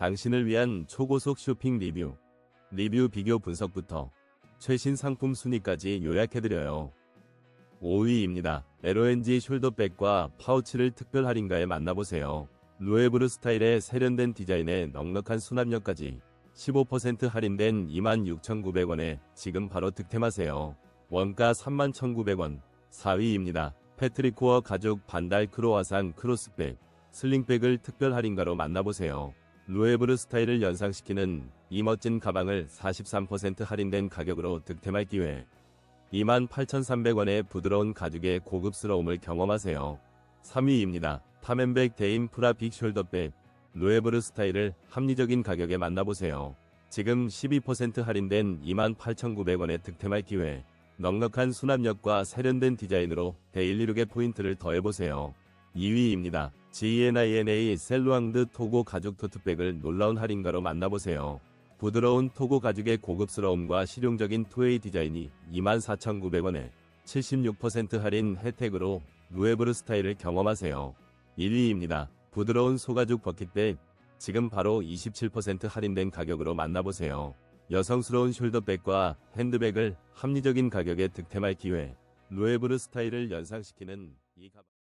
당신을 위한 초고속 쇼핑 리뷰, 리뷰 비교 분석부터 최신 상품 순위까지 요약해드려요. 5위입니다. LONG 숄더백과 파우치를 특별 할인가에 만나보세요. 루에브르 스타일의 세련된 디자인에 넉넉한 수납력까지 15% 할인된 26,900원에 지금 바로 득템하세요. 원가 31,900원. 4위입니다. 패트리코어 가죽 반달 크로와상 크로스백, 슬링백을 특별 할인가로 만나보세요. 루에브르 스타일을 연상시키는 이 멋진 가방을 43% 할인된 가격으로 득템할 기회. 28,300원의 부드러운 가죽의 고급스러움을 경험하세요. 3위입니다. 타멘백 데임 프라 빅 숄더백, 루에브르 스타일을 합리적인 가격에 만나보세요. 지금 12% 할인된 28,900원에 득템할 기회. 넉넉한 수납력과 세련된 디자인으로 데일리룩의 포인트를 더해보세요. 2위입니다. GNINA 셀루앙드 토고 가죽 토트백을 놀라운 할인가로 만나보세요. 부드러운 토고 가죽의 고급스러움과 실용적인 투웨이 디자인이 24,900원에 76% 할인 혜택으로 루에브르 스타일을 경험하세요. 1위입니다. 부드러운 소가죽 버킷백 지금 바로 27% 할인된 가격으로 만나보세요. 여성스러운 숄더백과 핸드백을 합리적인 가격에 득템할 기회. 루에브르 스타일을 연상시키는 이 가방